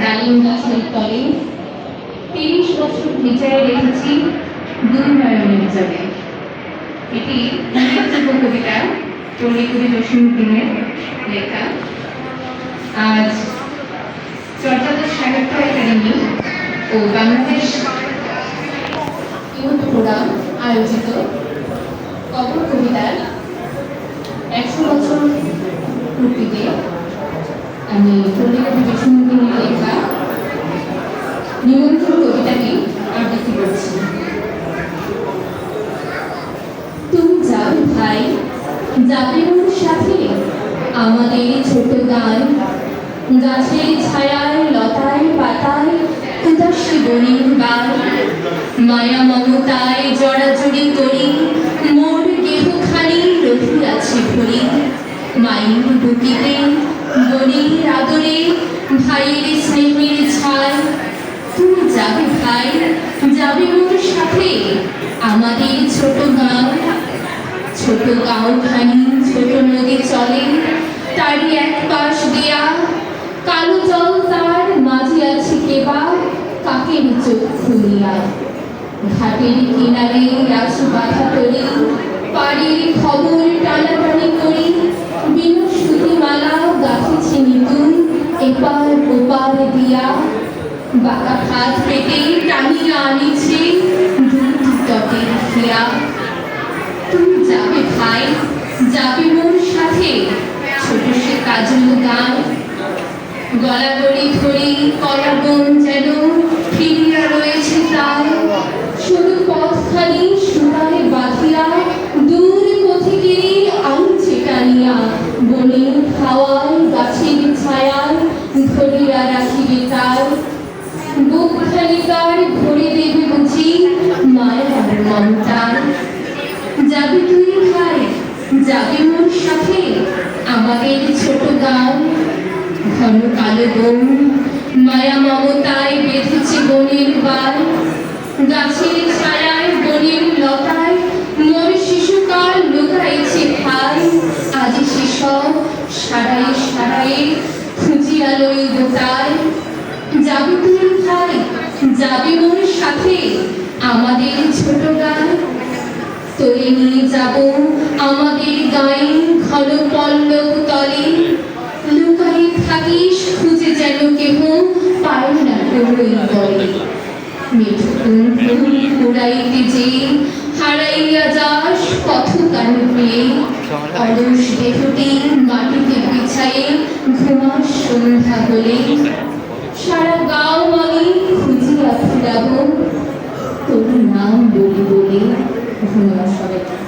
ডালিম গাছের তলে তিরিশ বছর ভিজায় রেখেছি দুই নয়নের জলে। এটি উল্লেখযোগ্য কবিতা পল্লীকবি জসীমউদ্দিনের লেখা। আজ চর্যাদার সাহিত্য একাডেমি ও বাংলাদেশ ইউথ ফোরাম আয়োজিত কবর কবিতার একশো বছর পূর্তিতে আমি পল্লীকবি ওর সাথে আমাদের ছোট গান, গাছের ছায়ায়, লতায় পাতায় উদাসী বনির গান, মায়া মমতায় জড়াজড়ি করি মোর গেহখানি রহিয়াছি ভরি। মায়ের বুকিতে বনির আদরে, ভাইয়ের স্নেহের ছায় তুমি যাবে ভাই, যাবে মোর সাথে আমাদের ছোট গাঁও ছোট গাঁও খানি, ছোট নদী চলে। তারই এক পাশ দিয়া কালো জল তার মাঝে আছে কেবা কাকের চোখ খুলিয়া। ঘাটের কিনারে রাসু বাধা করি, পাড়ির খবর টানাটানি করি। বিনু সুতিমালা গাছেছি নিতুন এপার ওপার দিয়া। বাঁকা হাত পেতে টানিয়া আনিছে দ্রুত তটের খেয়া তুমি যাবে ভাই যাবে সাথে ছোট সে কাজল গান। গলা গড়ি ধরি কলাবন যেন ফিরিয়া রয়েছে তাই শুধু পথখানি সুতায় বাঁধিয়া, দূর পথিকেরই আনছে টানিয়া। বনের হাওয়ায়, গাছের ছায়ায় ধরিয়া রাখিবে তার। বুক খালিকার ভরে দেবে বুঝি মায়ের মমতার যাবি মোর সাথে? আমাদের ছোট গাঁও, ঘন কালো বন মায়া মমতায় বেঁধেছে বনের বার গাছের ছায়ায় বনের লতায় মোর শিশুকাল লুকাইছে ভাই আজি সেসব সারাই সারাই খুঁজিয়া লইব তাই যাবি তুই ভাই, যাবি মোর সাথে। আমাদের ছোট গান তোরে নিয়ে যাব। আমাদের গায়ে ঘন পল্লব তলে। লুকাই থাকিস, খুঁজে যেন কেহ পায় না বলে। মিঠুন ফুল কুড়াইতে যে হারাইয়া যাস পথ কান পেয়ে অলস দেহটি মাটিতে বিছায়ে ঘুমাস সন্ধ্যা হলে। সারা গাঁও আমি খুঁজিয়া ফিরাবো। de las.